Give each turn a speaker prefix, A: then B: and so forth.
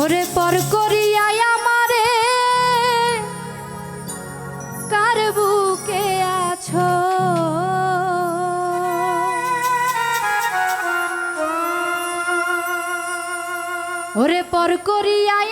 A: ওরে পর করিয়াই আমারে কার বুকে আছো? ওরে পর করিয়াই